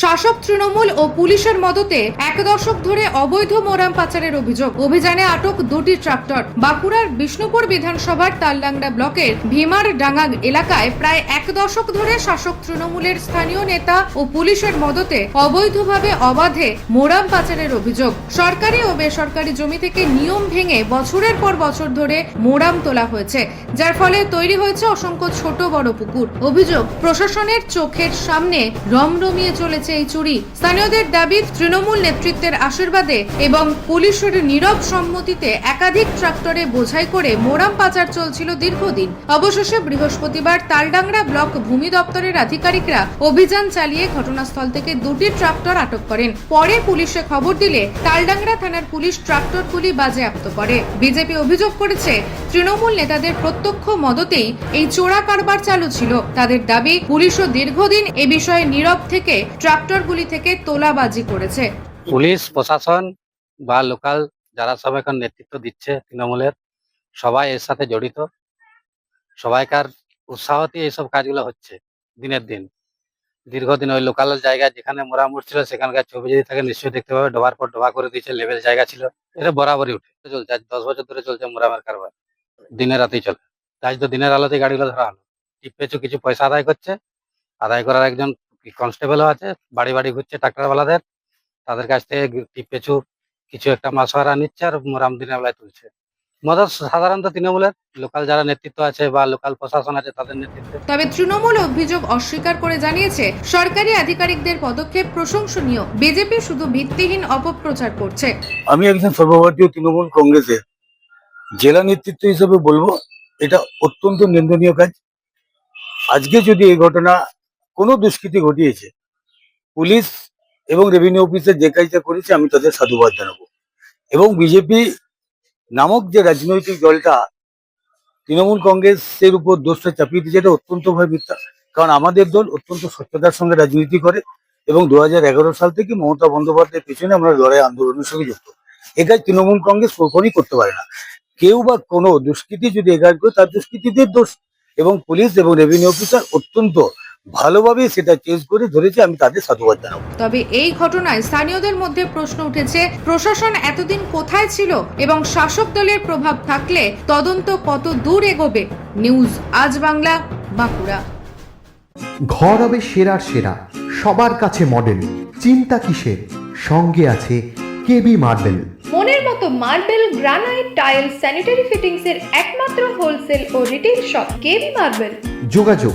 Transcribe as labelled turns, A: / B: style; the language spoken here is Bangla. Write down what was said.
A: শাসক তৃণমূল ও পুলিশের মদতে এক দশক ধরে অবৈধ মোরাম পাচারের অভিযোগ। অভিযানে আটক দুটি ট্রাক্টর। বাঁকুড়ার বিষ্ণুপুর বিধানসভার তালডাংরা ব্লকের ভীমার ডাঙ্গা এলাকায় প্রায় এক দশক ধরে শাসক তৃণমূলের স্থানীয় নেতা ও পুলিশের মদতে অবৈধভাবে অবাধে মোরাম পাচারের অভিযোগ। সরকারি ও বেসরকারি জমি থেকে নিয়ম ভেঙে বছরের পর বছর ধরে মোরাম তোলা হয়েছে, যার ফলে তৈরি হয়েছে অসংখ্য ছোট বড় পুকুর। অভিযোগ প্রশাসনের চোখের সামনে রমরমিয়ে চলেছে। এই চুরি। স্থানীয়দের দাবি, তৃণমূল নেতৃত্বের আশীর্বাদে এবং পুলিশের নীরব সম্মতিতে একাধিক ট্রাক্টরে বোঝাই করে মোরাম পাচার চলছিল দীর্ঘদিন। অবশেষে বৃহস্পতিবার তালডাংরা ব্লক ভূমি দপ্তরের আধিকারিকরা অভিযান চালিয়ে ঘটনাস্থল থেকে দুটি ট্রাক্টর আটক করেন। পরে পুলিশে খবর দিলে তালডাংরা থানার পুলিশ ট্রাক্টর ট্রাক্টরগুলি বাজেয়াপ্ত করে। বিজেপি অভিযোগ করেছে, তৃণমূল নেতাদের প্রত্যক্ষ মদতেই এই চোরা কারবার চালু ছিল। তাদের দাবি, পুলিশও দীর্ঘদিন এ বিষয়ে নীরব থেকে ট্রাক্টরগুলি থেকে তোলাবাজি করেছে।
B: পুলিশ, প্রশাসন বা লোকাল যারা সব এখন নেতৃত্ব দিচ্ছে তৃণমূলের, সবাই এর সাথে জড়িত। সবাইকার উৎসাহতে এইসব কাজগুলো হচ্ছে দিনের দিন। দীর্ঘদিন ওই লোকাল জায়গায় যেখানে মোরামুর ছিল, সেখানকার ছবি যদি থাকে নিশ্চয়ই দেখতে পাবে। ডোবার পর ডোবা করে দিয়েছে, লেভেল জায়গা ছিল। এটা বরাবরই উঠে চলছে, আজ দশ বছর ধরে চলছে মোরামের কারবার। দিনে রাতেই চলে। আজ তো দিনের আলোতে গাড়িগুলো ধরা হলো। টিপ পেছু কিছু পয়সা আদায় করছে। আদায় করার একজন কনস্টেবলও আছে বাড়ি বাড়ি ঘুরছে ট্রাক্টরওয়ালাদের তাদের কাছ থেকে পেছু কিছু একটা মাসোয়ারা নিচ্ছে আর মোরাম দিনের বেলায় তুলছে। মদত সাধারণত তৃণমূলের লোকাল যারা নেতৃত্ব আছে বা লোকাল প্রশাসন আছে তাদের নেতৃত্বে।
A: তবে তৃণমূল অভিযোগ অস্বীকার করে জানিয়েছে সরকারি আধিকারিকদের পদক্ষেপ প্রশংসনীয় বিজেপি শুধু ভিত্তিহীন অপপ্রচার করছে।
C: আমি একজন সর্বভারতীয় তৃণমূল কংগ্রেসের জেলা নেতৃত্ব হিসেবে বলব এটা অত্যন্ত নিন্দনীয় কাজ। আজকে যদি এই ঘটনা কোনো দুষ্কৃতি ঘটিয়েছে। পুলিশ এবং রেভিনিউ অফিসের যে কাজটা করেছে, আমি তাদের সাধুবাদ জানাব। এবং বিজেপি নামক যে রাজনৈতিক দলটা, তৃণমূল কংগ্রেসের উপর দোষটা চাপিয়ে দিয়েছে, এটা অত্যন্তভাবে মিথ্যা। কারণ আমাদের দল অত্যন্ত স্বচ্ছতার সঙ্গে রাজনীতি করে এবং দু হাজার এগারো সাল থেকে মমতা বন্দ্যোপাধ্যায়ের পেছনে আমরা লড়াই আন্দোলনের সঙ্গে যুক্ত। এ কাজ তৃণমূল কংগ্রেস কখনই করতে পারে না। কেউ বা কোনো দুষ্কৃতি যদি এ কাজ করে, তার দুষ্কৃতীদের দোষ। এবং পুলিশ এবং রেভিনিউ অফিসার অত্যন্ত ভালোভাবে সেটা চেঞ্জ করে ধরেছে আমি তাদের সাধুবাদ জানাব।
A: তবে এই ঘটনায় স্থানীয়দের মধ্যে প্রশ্ন উঠেছে প্রশাসন এতদিন কোথায় ছিল এবং শাসক দলের প্রভাব থাকলে তদন্ত কত দূর এগোবে? নিউজ আজ বাংলা বাঁকুড়া।
D: ঘর হবে সেরার সেরা সবার কাছে মডেল চিন্তা কিসের? সঙ্গে আছে কেবি মার্বেল
E: মনের মতো marble granite tile sanitary fittings এর একমাত্র হোলসেল ও রিটেল শপ কেবি মার্বেল
D: যোগাযোগ